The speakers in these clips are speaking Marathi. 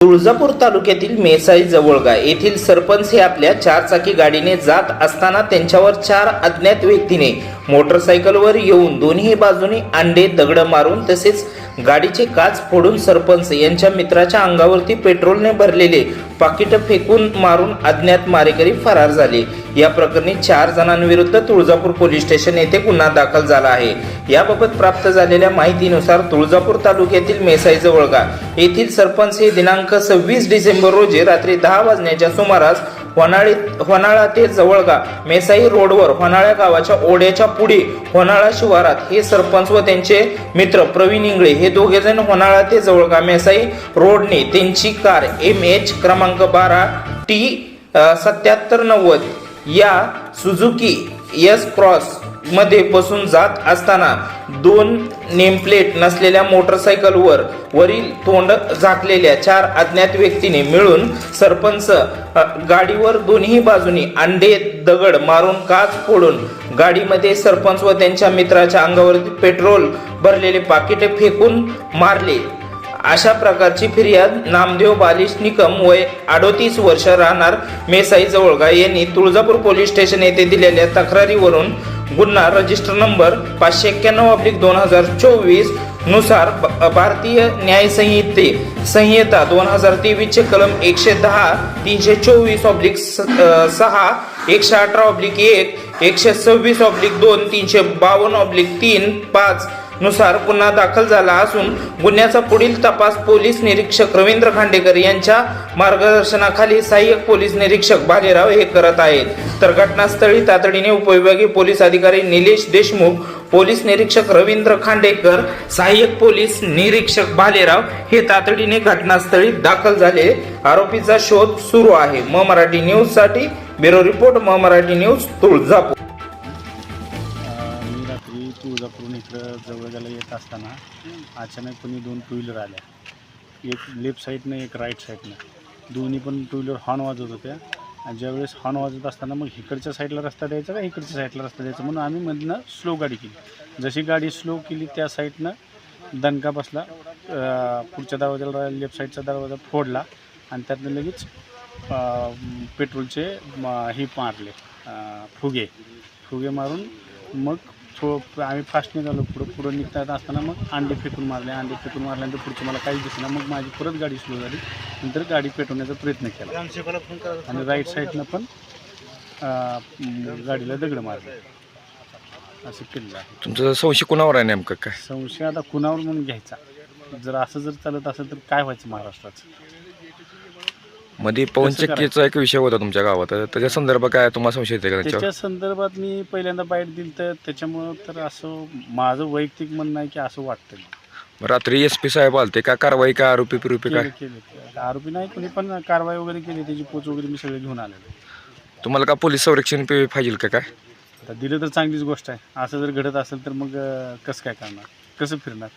तुळजापूर तालुक्यातील मेसाई जवळगा येथील सरपंच हे आपल्या चारचाकी गाडीने जात असताना त्यांच्यावर चार अज्ञात व्यक्तीने मोटरसायकलवर येऊन दोन्ही बाजूनी अंडे दगड मारून तसेच गाडीचे काच फोडून सरपंच यांच्या मित्राच्या अंगावरती पेट्रोलने भरलेले पाकिट फेकून मारून अज्ञात मारेकरी फरार झाले. या प्रकरणी चार जणांविरुद्ध तुळजापूर पोलीस स्टेशन येथे गुन्हा दाखल झाला आहे. याबाबत प्राप्त झालेल्या माहितीनुसार तुळजापूर तालुक्यातील मेसाई जवळगा येथील सरपंच हे दिनांक सव्वीस डिसेंबर रोजी रात्री दहा वाजण्याच्या सुमारास होनाळी होनाळा ते जवळगा मेसाई रोडवर होनाळ्या गावाच्या ओढ्याच्या पुढे होनाळा शिवारात हे सरपंच व त्यांचे मित्र प्रवीण इंगळे हे दोघेजण होनाळा ते जवळगा मेसाई रोडने त्यांची कार एम एच क्रमांक बारा टी सत्याहत्तर नव्वद या सुझुकी एस क्रॉसमध्ये बसून जात असताना दोन नेमप्लेट नसलेल्या मोटरसायकलवर वरील तोंड झाकलेल्या चार अज्ञात व्यक्तीने मिळून सरपंच गाडीवर दोन्ही बाजूनी अंडे दगड मारून काच फोडून गाडीमध्ये सरपंच व त्यांच्या मित्राच्या अंगावरती पेट्रोल भरलेले पाकिटे फेकून मारले. अशा प्रकारची फिर्याद नामदेव बालिश निकम वय अडोतीस वर्ष राहणार मेसाई जवळगा यांनी तुळजापूर पोलीस स्टेशन येथे दिलेल्या तक्रारीवरून गुन्हा रजिस्टर नंबर पाचशे एक्क्याण्णव अब्लिक दोन हजार चोवीसनुसार भारतीय न्याय संहिते संहिता दोन हजार तेवीसचे कलम एकशे दहा तीनशे चोवीस ऑब्लिक सहा एकशे अठरा ऑब्लिक एक एकशे सव्वीस ऑब्लिक दोन तीनशे बावन्न ऑब्लिक तीन पाच नुसार गुन्हा दाखल झाला असून गुन्ह्याचा पुढील तपास पोलीस निरीक्षक रवींद्र खांडेकर यांच्या मार्गदर्शनाखाली सहाय्यक पोलीस निरीक्षक भालेराव हे करत आहेत. तर घटनास्थळी तातडीने उपविभागीय पोलीस अधिकारी निलेश देशमुख पोलीस निरीक्षक रवींद्र खांडेकर सहाय्यक पोलीस निरीक्षक भालेराव हे तातडीने घटनास्थळी दाखल झाले. आरोपीचा शोध सुरू आहे. म मराठी न्यूजसाठी ब्युरो रिपोर्ट म मराठी न्यूज तुळजापूर. रात्री इकडं इकडं जवळगाला येत असताना अचानकपणे दोन टू व्हीलर आल्या. एक लेफ्ट साईडनं एक राईट साईडनं दोन्ही पण टू व्हीलर हॉर्न वाजवत होत्या. आणि ज्यावेळेस हॉर्न वाजत असताना मग इकडच्या साईडला रस्ता द्यायचा का इकडच्या साईडला रस्ता द्यायचा? म्हणून आम्ही मधनं स्लो गाडी केली. जशी गाडी स्लो केली त्या साईडनं दणका बसला पुढच्या दरवाजाला लेफ्ट साईडचा दरवाजा फोडला आणि त्यातनं लगेच पेट्रोलचे हे मारले फुगे. फुगे मारून मग थो आम्ही फास्ट निघालो पुढं पुढं निघता येत असताना मग अंडे फेकून मारले अंडे फेकून मारल्यानंतर पुढचं मला काहीच दिसलं मग माझी परत गाडी स्लो झाली. नंतर गाडी पेटवण्याचा प्रयत्न केला. आणि राईट साईडनं पण गाडीला दगड मारले. असं आहे. तुमचं संशय कुणावर आहे नेमकं काय? संशय आता कुणावर म्हणून घ्यायचा? जर असं जर चालत असेल तर काय व्हायचं महाराष्ट्राचं? मध्ये पवन कसं चक्कीचा एक विषय होता तुमच्या गावात. तर त्याच्या संदर्भात काय तुम्हाला संशय येते का त्याच्यावर? त्याच्या संदर्भात मी पहिल्यांदा बाईट दिली तर त्याच्यामुळं तर असं माझं वैयक्तिक म्हणणं आहे की असं वाटतं रात्री एस पी साहेब आलते काय कारवाई काय आरोपी पिरोपी काय केले आरोपी नाही कोणी पण कारवाई वगैरे केली त्याची पोच वगैरे मी सगळे घेऊन आलेलो तुम्हाला का पोलीस संरक्षण पे- पाहिजे का काय? आता दिलं तर चांगलीच गोष्ट आहे. असं जर घडत असेल तर मग अं, कसं काय करणार? कसं फिरणार?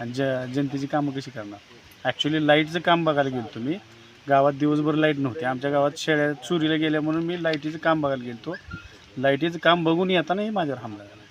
आणि ज जनतेची कामं कशी करणार? ॲक्च्युली लाईटचं काम बघायला गेलो तुम्ही. गावात दिवसभर लाइट नव्हती. आमच्या गावात शेळ्या चोरीला गेल्या म्हणून मी लाईटीचं काम बघायला गेलो लाईटीचं काम बघून येताना हे माझ्यावर हमला झाला.